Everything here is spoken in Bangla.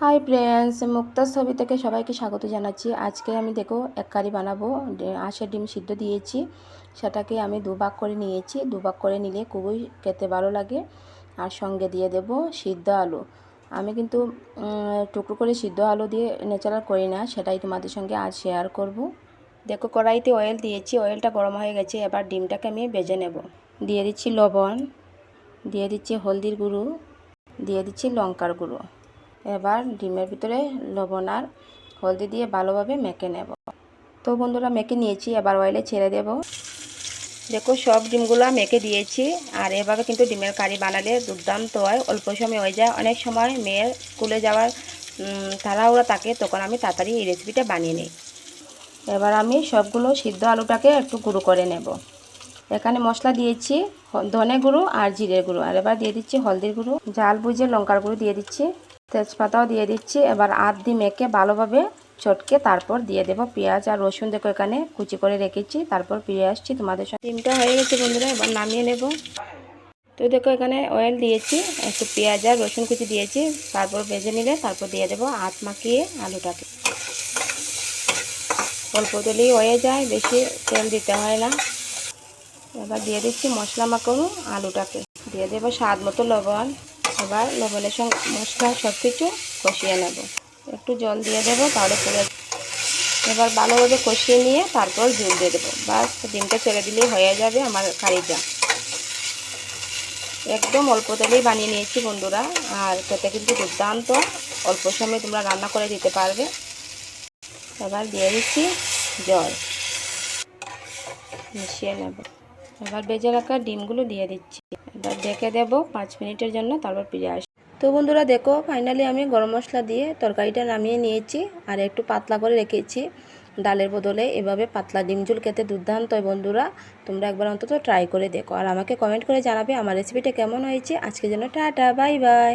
হাই ফ্রেন্ডস মুক্তার ছবি থেকে সবাইকে স্বাগত জানাচ্ছি। আজকে আমি দেখো, এক কারি বানাবো। আঁশের ডিম সিদ্ধ দিয়েছি। সেটাকে আমি দুভাগ করে নিয়েছি। দুভাগ করে নিলে খুবই খেতে ভালো লাগে। আর সঙ্গে দিয়ে দেব সিদ্ধ আলু। আমি কিন্তু টুকরো করে সিদ্ধ আলু দিয়ে ন্যাচারাল করি না। সেটাই তোমাদের সঙ্গে আজ শেয়ার করব। দেখো, কড়াইতে অয়েল দিয়েছি। অয়েলটা গরম হয়ে গেছে। এবার ডিমটাকে আমি ভেজে নেব। দিয়ে দিচ্ছি লবণ। দিয়ে দিচ্ছি হলদির গুঁড়ো। দিয়ে দিচ্ছি লঙ্কার গুঁড়ো। এবার ডিমের ভিতরে লবণ আর হলদি দিয়ে ভালোভাবে মেখে নেব। তো বন্ধুরা, মেখে নিয়েছি, এবার অয়েলে ছেড়ে দেব। দেখো, সব ডিমগুলো মেখে দিয়েছি, আর এভাবে কিন্তু ডিমের কারি বানালে দুর্দান্ত হয়, অল্প সময় হয়ে যায়। অনেক সময় মেয়ের স্কুলে যাওয়ার তাড়াহুড়া থাকে, তখন আমি তাড়াতাড়ি এই রেসিপিটা বানিয়ে নিই। এবার আমি সবগুলো সিদ্ধ আলুটাকে একটু গুঁড়ো করে নেব। এখানে মশলা দিয়েছি ধনে গুঁড়ো আর জিরের গুঁড়ো, আর এবার দিয়ে দিচ্ছি হলদির গুঁড়ো। জাল বুঝে লঙ্কার গুঁড়ো দিয়ে দিচ্ছি। তেজপাতাও দিয়ে দিচ্ছি। এবার আধ মেখে ভালোভাবে চটকে তারপর দিয়ে দেবো পেঁয়াজ আর রসুন। দেখো এখানে কুচি করে রেখেছি, তারপর ফিরে আসছি তোমাদের সঙ্গে। ডিমটা হয়ে গেছে বন্ধুরা, এবার নামিয়ে নেব। তো দেখো এখানে অয়েল দিয়েছি, একটু পেঁয়াজ আর রসুন কুচি দিয়েছি, তারপর ভেজে নিলে তারপর দিয়ে দেবো হাত মাখিয়ে আলুটাকে। অল্প তেলেই হয়ে যায়, বেশি তেল দিতে হয় না। এবার দিয়ে দিচ্ছি মশলা মাখানো আলুটাকে। দিয়ে দেবো স্বাদ মতো লবণ। এবার লবণের সঙ্গে মশলা সব কিছু কষিয়ে নেব। একটু জল দিয়ে দেবো, তাহলে পুরো এবার ভালোভাবে কষিয়ে নিয়ে তারপর জল দিয়ে দেবো। বাস, ডিমটা ছেড়ে দিলেই হয়ে যাবে আমার কারিটা। একদম অল্প তেলেই বানিয়ে নিয়েছি বন্ধুরা, আর খেতে কিন্তু দুর্দান্ত। অল্প সময় তোমরা রান্না করে দিতে পারবে। এবার দিয়ে দিচ্ছি জল। মিশিয়ে নেব। এবার বেজে রাখা ডিমগুলো দিয়ে দিচ্ছি। এবার ডেকে দেব পাঁচ মিনিটের জন্য, তারপর ফিরে আস। তো বন্ধুরা, দেখো ফাইনালি আমি গরম মশলা দিয়ে তরকারিটা নামিয়ে নিয়েছি আর একটু পাতলা করে রেখেছি ডালের বদলে। এভাবে পাতলা ডিম ঝুল খেতে দুর্দান্ত বন্ধুরা। তোমরা একবার অন্তত ট্রাই করে দেখো। আর আমাকে কমেন্ট করে জানাবে আমার রেসিপিটা কেমন হয়েছে। আজকের জন্য টাটা বাই বাই